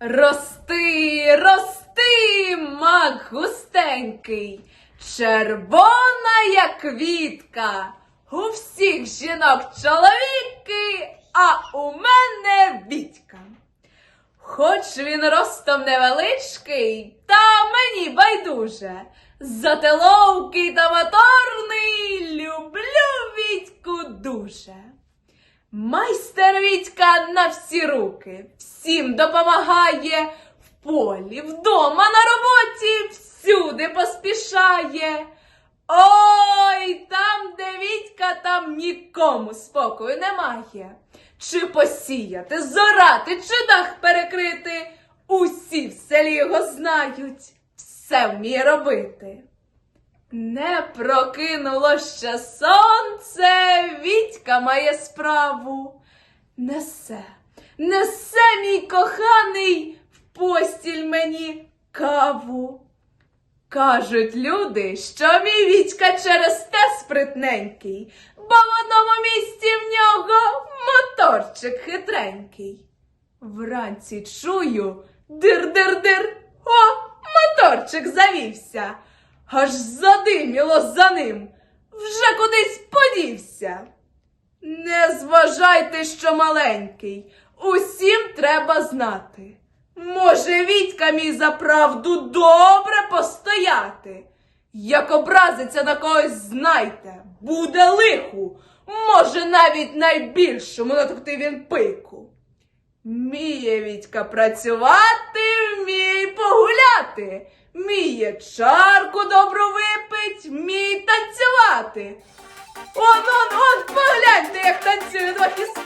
Рости, рости, мак густенький, червона, як квітка, у всіх жінок чоловіки, а у мене Вітька. Хоч він ростом невеличкий, та мені байдуже. Зателовкий та моторний, люблю Вітьку дуже. Майстер Вітька на всі руки, всім допомагає в полі, вдома, на роботі, всюди поспішає. Ой, там, де Вітька, там нікому спокою немає. Чи посіяти, зорати, чи дах перекрити, усі в селі його знають, все вміє робити. Не прокинуло ще Вітька має справу. Несе, несе мій коханий в постіль мені каву. Кажуть люди, що мій Вітька через те спритненький, бо в одному місці в нього моторчик хитренький. Вранці чую дир-дир-дир, о, моторчик завівся, аж задиміло за ним, вже кудись подівся. Не зважайте, що маленький, усім треба знати. Може, Вітька мій за правду добре постояти. Як образиться на когось, знайте, буде лиху, може навіть найбільшому натовти він пику. Вміє Вітька працювати, вміє погуляти, вміє чарку добру випить, вміє танцювати. Он, он, он, Olha isso.